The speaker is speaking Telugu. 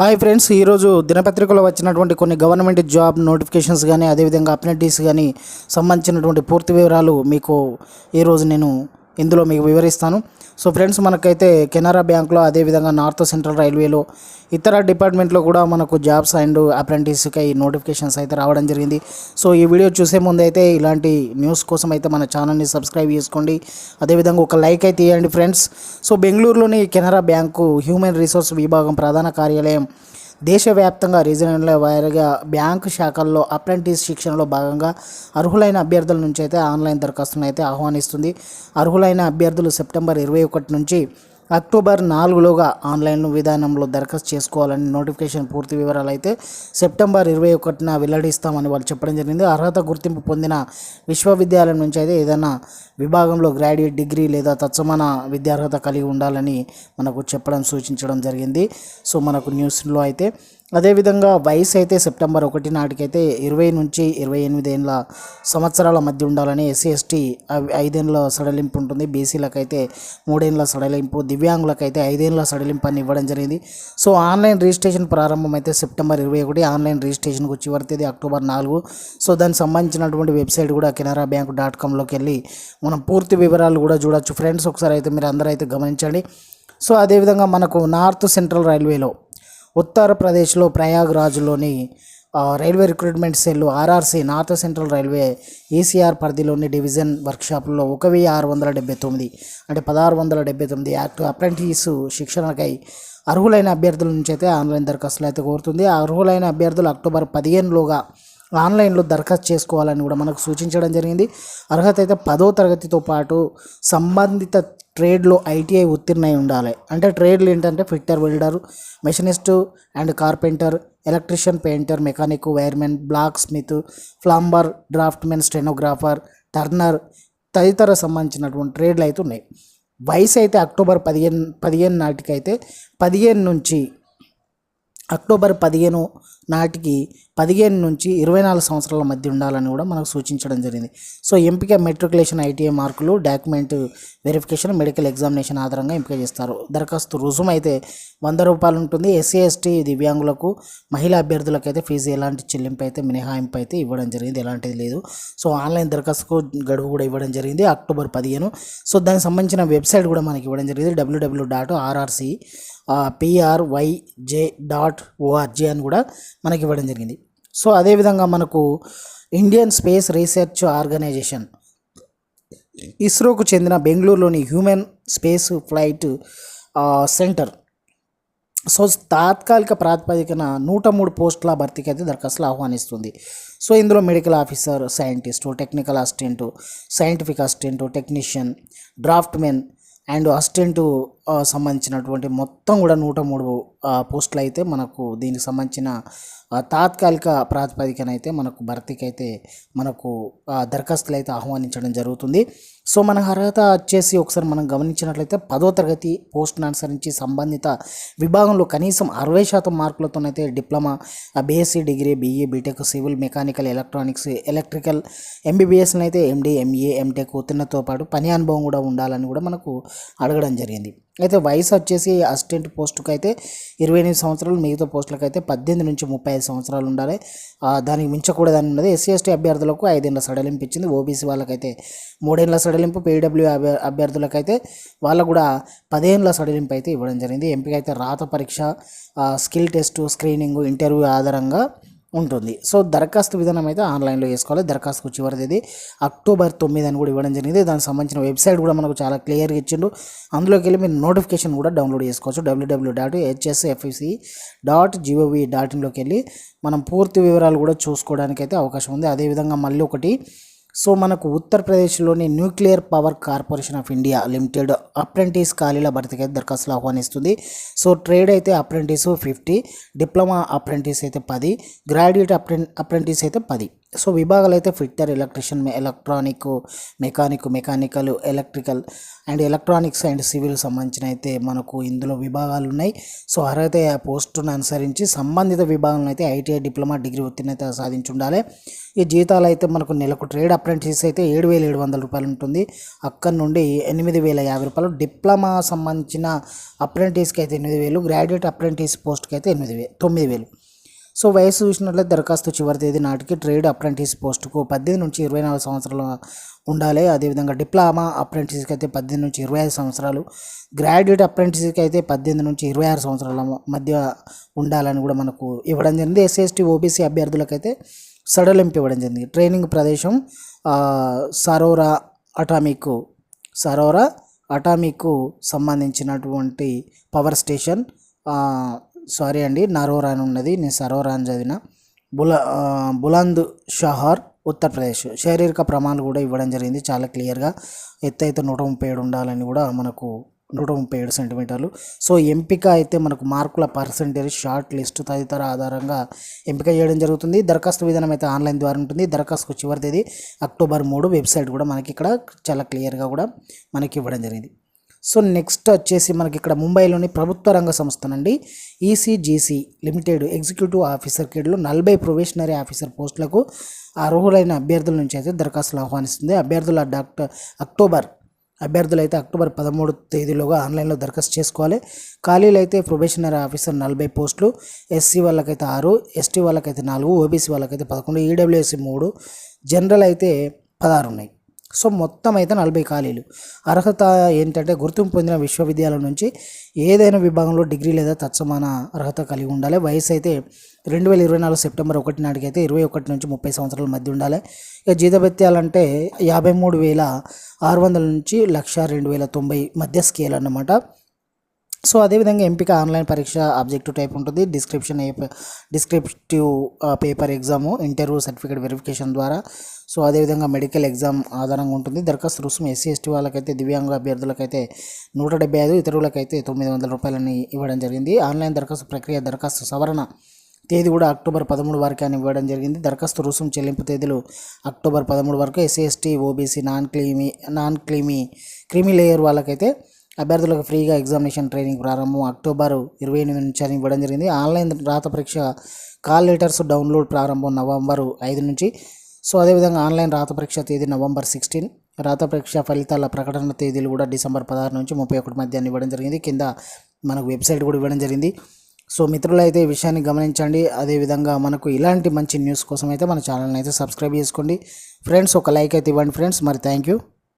హాయ్ ఫ్రెండ్స్ ఈరోజు దినపత్రికలో వచ్చినటువంటి కొన్ని గవర్నమెంట్ జాబ్ నోటిఫికేషన్స్ కానీ అదేవిధంగా అప్డేట్స్ కానీ సంబంధించినటువంటి పూర్తి వివరాలు మీకు ఈరోజు నేను ఇందులో మీకు వివరిస్తాను. సో ఫ్రెండ్స్ మనకైతే కెనరా బ్యాంక్లో అదేవిధంగా నార్త్ సెంట్రల్ రైల్వేలో ఇతర డిపార్ట్మెంట్లో కూడా మనకు జాబ్స్ అండ్ అప్రెంటిస్కి నోటిఫికేషన్స్ అయితే రావడం జరిగింది. సో ఈ వీడియో చూసే ముందు అయితే ఇలాంటి న్యూస్ కోసం అయితే మన ఛానల్ని సబ్స్క్రైబ్ చేసుకోండి. అదేవిధంగా ఒక లైక్ అయితే ఇవ్వండి ఫ్రెండ్స్. సో బెంగళూరులోని కెనరా బ్యాంకు హ్యూమన్ రిసోర్స్ విభాగం ప్రధాన కార్యాలయం దేశవ్యాప్తంగా రీజనల్ వారీగా బ్యాంకు శాఖల్లో అప్రెంటిస్ శిక్షణలో భాగంగా అర్హులైన అభ్యర్థుల నుంచి అయితే ఆన్లైన్ దరఖాస్తును అయితే ఆహ్వానిస్తుంది. అర్హులైన అభ్యర్థులు సెప్టెంబర్ ఇరవై ఒకటి నుంచి అక్టోబర్ నాలుగులోగా ఆన్లైన్ విధానంలో దరఖాస్తు చేసుకోవాలని నోటిఫికేషన్ పూర్తి వివరాలు అయితే సెప్టెంబర్ ఇరవై ఒకటిన వెల్లడిస్తామని వాళ్ళు చెప్పడం జరిగింది. అర్హత గుర్తింపు పొందిన విశ్వవిద్యాలయం నుంచి అయితే ఏదైనా విభాగంలో గ్రాడ్యుయేట్ డిగ్రీ లేదా తత్సమాన విద్యార్హత కలిగి ఉండాలని మనకు చెప్పడం సూచించడం జరిగింది. సో మనకు న్యూస్లో అయితే అదేవిధంగా వయసు అయితే సెప్టెంబర్ ఒకటి నాటికైతే ఇరవై నుంచి ఇరవై ఎనిమిది ఏళ్ళ సంవత్సరాల మధ్య ఉండాలని ఎస్సీ ఎస్టీ ఐదేళ్ళ సడలింపు ఉంటుంది. బీసీలకైతే మూడేళ్ళ సడలింపు దివ్యాంగులకైతే ఐదేళ్ళ సడలింపు అని ఇవ్వడం జరిగింది. సో ఆన్లైన్ రిజిస్ట్రేషన్ ప్రారంభం అయితే సెప్టెంబర్ ఇరవై ఒకటి ఆన్లైన్ రిజిస్ట్రేషన్కి చివరి తేదీ అక్టోబర్ నాలుగు. సో దానికి సంబంధించినటువంటి వెబ్సైట్ కూడా కెనరా బ్యాంక్ డాట్ కామ్లోకి వెళ్ళి మనం పూర్తి వివరాలు కూడా చూడొచ్చు. ఫ్రెండ్స్ ఒకసారి అయితే మీరు అందరూ అయితే గమనించండి. సో అదేవిధంగా మనకు నార్త్ సెంట్రల్ రైల్వేలో ఉత్తరప్రదేశ్లో ప్రయాగ్రాజ్లోని railway recruitment cell RRC North Central Railway ECR పరిధిలోని డివిజన్ వర్క్షాప్లో ఒక వెయ్యి ఆరు వందల డెబ్బై తొమ్మిది అంటే పదహారు వందల డెబ్బై తొమ్మిది యాక్ట్ అప్రెంటిస్ శిక్షణకై అర్హులైన అభ్యర్థుల నుంచి అయితే ఆన్లైన్ దరఖాస్తులు అయితే కోరుతుంది. ఆ అర్హులైన అభ్యర్థులు అక్టోబర్ పదిహేనులోగా ఆన్లైన్లో దరఖాస్తు చేసుకోవాలని కూడా మనకు సూచించడం జరిగింది. అర్హత అయితే పదో తరగతితో పాటు సంబంధిత ట్రేడ్లో ఐటీఐ ఉత్తీర్ణై ఉండాలి. అంటే ట్రేడ్లు ఏంటంటే fitter welder machinist and carpenter electrician painter mechanic wiremen blacksmith plumber draftsmen stenographer turner తదితర సంబంధించినటువంటి ట్రేడ్లు అయితే ఉన్నాయి. వయసు అయితే అక్టోబర్ పదిహేను పదిహేను నాటికైతే పదిహేను నుంచి అక్టోబర్ పదిహేను నాటికి పదిహేను నుంచి ఇరవై నాలుగు సంవత్సరాల మధ్య ఉండాలని కూడా మనకు సూచించడం జరిగింది. సో ఎంపిక matriculation ITI marks document verification medical examination ఆధారంగా ఎంపిక చేస్తారు. దరఖాస్తు రుసుము అయితే వంద రూపాయలు ఉంటుంది. ఎస్సీ ఎస్టీ దివ్యాంగులకు మహిళా అభ్యర్థులకు అయితే ఫీజు ఎలాంటి చెల్లింపు అయితే మినహాయింపు అయితే ఇవ్వడం జరిగింది. ఎలాంటిది లేదు. సో ఆన్లైన్ దరఖాస్తుకు గడువు కూడా ఇవ్వడం జరిగింది. అక్టోబర్ పదిహేను. సో దానికి సంబంధించిన వెబ్సైట్ కూడా మనకి ఇవ్వడం జరిగింది. W W dot RRC PRYJ dot ORG అని కూడా మనకి ఇవ్వడం జరిగింది. సో అదేవిధంగా మనకు ఇండియన్ స్పేస్ రీసెర్చ్ ఆర్గనైజేషన్ ఇస్రోకు చెందిన బెంగళూరులోని human space flight centre. So తాత్కాలిక ప్రాతిపదికన నూట మూడు పోస్టుల భర్తీకి అయితే దరఖాస్తులు ఆహ్వానిస్తుంది. సో ఇందులో medical officer scientist technical assistant scientific assistant technician draftsmen and assistant సంబంధించినటువంటి మొత్తం కూడా నూట మూడు పోస్టులు అయితే మనకు దీనికి సంబంధించిన తాత్కాలిక ప్రాతిపదికన అయితే మనకు భర్తీకి అయితే మనకు దరఖాస్తులు అయితే ఆహ్వానించడం జరుగుతుంది. సో మన అర్హత వచ్చేసి ఒకసారి మనం గమనించినట్లయితే పదో తరగతి పోస్ట్ను అనుసరించి సంబంధిత విభాగంలో కనీసం అరవై శాతం మార్కులతోనైతే diploma BSc degree BE BTech civil mechanical electronics electrical ఎంబీబీఎస్ని అయితే ఎండి ఎంఈఏ ఎంటెక్ ఉత్తీర్ణతో పాటు పని అనుభవం కూడా ఉండాలని కూడా మనకు అడగడం జరిగింది. అయితే వయసు వచ్చేసి అసిస్టెంట్ పోస్టుకు అయితే ఇరవై ఎనిమిది సంవత్సరాలు మిగతా పోస్టులకు అయితే పద్దెనిమిది నుంచి ముప్పై ఐదు సంవత్సరాలు ఉండాలి. దానికి మించకూడదని ఉన్నది. ఎస్సీ ఎస్టీ అభ్యర్థులకు ఐదేళ్ళ సడలింపు ఇచ్చింది ఓబీసీ వాళ్ళకైతే మూడేళ్ళ సడలింపు పీడబ్ల్యూ అభ్యర్థులకైతే వాళ్ళకు కూడా పదేళ్ళ సడలింపు అయితే ఇవ్వడం జరిగింది. ఎంపిక అయితే రాత పరీక్ష స్కిల్ టెస్ట్ స్క్రీనింగ్ ఇంటర్వ్యూ ఆధారంగా ఉంటుంది. సో దరఖాస్తు విధానం అయితే ఆన్లైన్లో వేసుకోవాలి. దరఖాస్తు చివరి తేదీ అక్టోబర్ తొమ్మిది అని కూడా ఇవ్వడం జరిగింది. దానికి సంబంధించిన వెబ్సైట్ కూడా మనకు చాలా క్లియర్గా ఇచ్చిండు. అందులోకి వెళ్ళి మీరు నోటిఫికేషన్ కూడా డౌన్లోడ్ చేసుకోవచ్చు. W W dot HSFC dot GOV dot ఇన్లోకి వెళ్ళి మనం పూర్తి వివరాలు కూడా చూసుకోవడానికి అయితే అవకాశం ఉంది. అదేవిధంగా మళ్ళీ ఒకటి సో మనకు ఉత్తరప్రదేశ్లోని nuclear power corporation of India limited apprentice ఖాళీల భర్తీకి దరఖాస్తులు ఆహ్వానిస్తుంది. సో ట్రేడ్ అయితే అప్రెంటిస్ ఫిఫ్టీ డిప్లొమా అప్రెంటిస్ అయితే పది గ్రాడ్యుయేట్ అప్రెంటిస్ అయితే పది. సో విభాగాలు అయితే fitter electrician electronic mechanic mechanical electrical and electronics and civil సంబంధించిన అయితే మనకు ఇందులో విభాగాలు ఉన్నాయి సో అర్హత ఆ పోస్టును అనుసరించి సంబంధిత విభాగంలో అయితే ఐటీఐ డిప్లొమా డిగ్రీ ఉత్తీర్ణత సాధించి ఉండాలి ఈ జీతాలు అయితే మనకు నెలకు ట్రేడ్ అప్రెంటిస్ అయితే ఏడు వేల ఏడు వందల రూపాయలు ఉంటుంది. అక్కడ నుండి ఎనిమిది వేల యాభై రూపాయలు. డిప్లొమా సంబంధించిన అప్రెంటిస్కి అయితే ఎనిమిది వేలు. గ్రాడ్యుయేట్ అప్రెంటిస్ పోస్ట్కి అయితే ఎనిమిది వేలు తొమ్మిది వేలు. సో వయసు చూసినట్లయితే దరఖాస్తు చివరి తేదీ నాటికి ట్రేడ్ అప్రెంటిస్ పోస్టుకు పద్దెనిమిది నుంచి ఇరవై నాలుగు సంవత్సరాలు ఉండాలి. అదేవిధంగా డిప్లొమా అప్రెంటిస్కి అయితే పద్దెనిమిది నుంచి ఇరవై ఐదు సంవత్సరాలు గ్రాడ్యుయేట్ అప్రెంటిస్కి అయితే పద్దెనిమిది నుంచి ఇరవై ఆరు సంవత్సరాల మధ్య ఉండాలని కూడా మనకు ఇవ్వడం జరిగింది. ఎస్సీఎస్టీ ఓబీసీ అభ్యర్థులకైతే సడలింపు ఇవ్వడం జరిగింది. ట్రైనింగ్ ప్రదేశం సరోరా అటామిక్ సరోరా అటామిక్ సంబంధించినటువంటి పవర్ స్టేషన్ సారీ అండి నరోరా అని ఉన్నది నేను సరోరా అని చదివిన. బుల బులంద్ షహర్ ఉత్తరప్రదేశ్. శారీరక ప్రమాణాలు కూడా ఇవ్వడం జరిగింది చాలా క్లియర్గా. ఎత్తు అయితే నూట ముప్పై ఏడు ఉండాలని కూడా మనకు నూట ముప్పై ఏడు సెంటీమీటర్లు. సో ఎంపిక అయితే మనకు మార్కుల పర్సంటేజ్ షార్ట్ లిస్ట్ తదితర ఆధారంగా ఎంపిక చేయడం జరుగుతుంది. దరఖాస్తు విధానం అయితే ఆన్లైన్ ద్వారా ఉంటుంది. దరఖాస్తు చివరి తేదీ అక్టోబర్ మూడు. వెబ్సైట్ కూడా మనకి ఇక్కడ చాలా క్లియర్గా కూడా మనకి ఇవ్వడం జరిగింది. సో నెక్స్ట్ వచ్చేసి మనకి ఇక్కడ ముంబైలోని ప్రభుత్వ రంగ సంస్థనండి. ఈసీజీసీ లిమిటెడ్ ఎగ్జిక్యూటివ్ ఆఫీసర్ కేడ్లో నలభై ప్రొబేషనరీ ఆఫీసర్ పోస్టులకు అర్హులైన అభ్యర్థుల నుంచి అయితే దరఖాస్తులు ఆహ్వానిస్తుంది. అభ్యర్థుల డాక్టర్ అక్టోబర్ అభ్యర్థులు అయితే అక్టోబర్ పదమూడు తేదీలోగా ఆన్లైన్లో దరఖాస్తు చేసుకోవాలి. ఖాళీలు అయితే ప్రొబేషనరీ ఆఫీసర్ నలభై పోస్టులు ఎస్సీ వాళ్ళకైతే ఆరు ఎస్టీ వాళ్ళకైతే నాలుగు ఓబీసీ వాళ్ళకైతే పదకొండు ఈడబ్ల్యూఎస్సీ మూడు జనరల్ అయితే పదహారు ఉన్నాయి. సో మొత్తం అయితే నలభై ఖాళీలు. అర్హత ఏంటంటే గుర్తింపు పొందిన విశ్వవిద్యాలయం నుంచి ఏదైనా విభాగంలో డిగ్రీ లేదా తత్సమాన అర్హత కలిగి ఉండాలి. వయసు అయితే రెండు వేల ఇరవై నాలుగు సెప్టెంబర్ ఒకటి నాటికి అయితే ఇరవై ఒకటి నుంచి ముప్పై సంవత్సరాల మధ్య ఉండాలి. ఇక జీతభత్యాలంటే యాభై మూడు వేల ఆరు వందల నుంచి లక్ష రెండు వేల తొంభై మధ్య స్కేల్ అన్నమాట. సో అదేవిధంగా ఎంపిక ఆన్లైన్ పరీక్ష ఆబ్జెక్టివ్ టైప్ ఉంటుంది. Description descriptive paper exam interview certificate verification ద్వారా. సో అదేవిధంగా మెడికల్ ఎగ్జామ్ ఆధారంగా ఉంటుంది. దరఖాస్తు రుసుము ఎస్సీ ఎస్టీ వాళ్ళకైతే దివ్యాంగ అభ్యర్థులకైతే నూట డెబ్బై ఐదు ఇతరులకైతే తొమ్మిది వందల రూపాయలని ఇవ్వడం జరిగింది. ఆన్లైన్ దరఖాస్తు ప్రక్రియ దరఖాస్తు సవరణ తేదీ కూడా అక్టోబర్ పదమూడు వరకు అని ఇవ్వడం జరిగింది. దరఖాస్తు రుసుము చెల్లింపు తేదీలు అక్టోబర్ పదమూడు వరకు SC ST OBC non creamy non creamy creamy layer వాళ్ళకైతే అభ్యర్థులకు ఫ్రీగా ఎగ్జామినేషన్ ట్రైనింగ్ ప్రారంభం అక్టోబర్ ఇరవై ఎనిమిది నుంచి అని ఇవ్వడం జరిగింది. ఆన్లైన్ రాత పరీక్ష కాల్ లెటర్స్ డౌన్లోడ్ ప్రారంభం నవంబర్ ఐదు నుంచి. సో అదేవిధంగా ఆన్లైన్ రాత పరీక్ష తేదీ నవంబర్ సిక్స్టీన్. రాత పరీక్ష ఫలితాల ప్రకటన తేదీలు కూడా డిసెంబర్ పదహారు నుంచి ముప్పై ఒకటి మధ్య ఇవ్వడం జరిగింది. కింద మనకు వెబ్సైట్ కూడా ఇవ్వడం జరిగింది. సో మిత్రులు అయితే ఈ విషయాన్ని గమనించండి. అదేవిధంగా మనకు ఇలాంటి మంచి న్యూస్ కోసం అయితే మన ఛానల్ని అయితే సబ్స్క్రైబ్ చేసుకోండి. ఫ్రెండ్స్ ఒక లైక్ అయితే ఇవ్వండి. ఫ్రెండ్స్ మరి థ్యాంక్ యూ.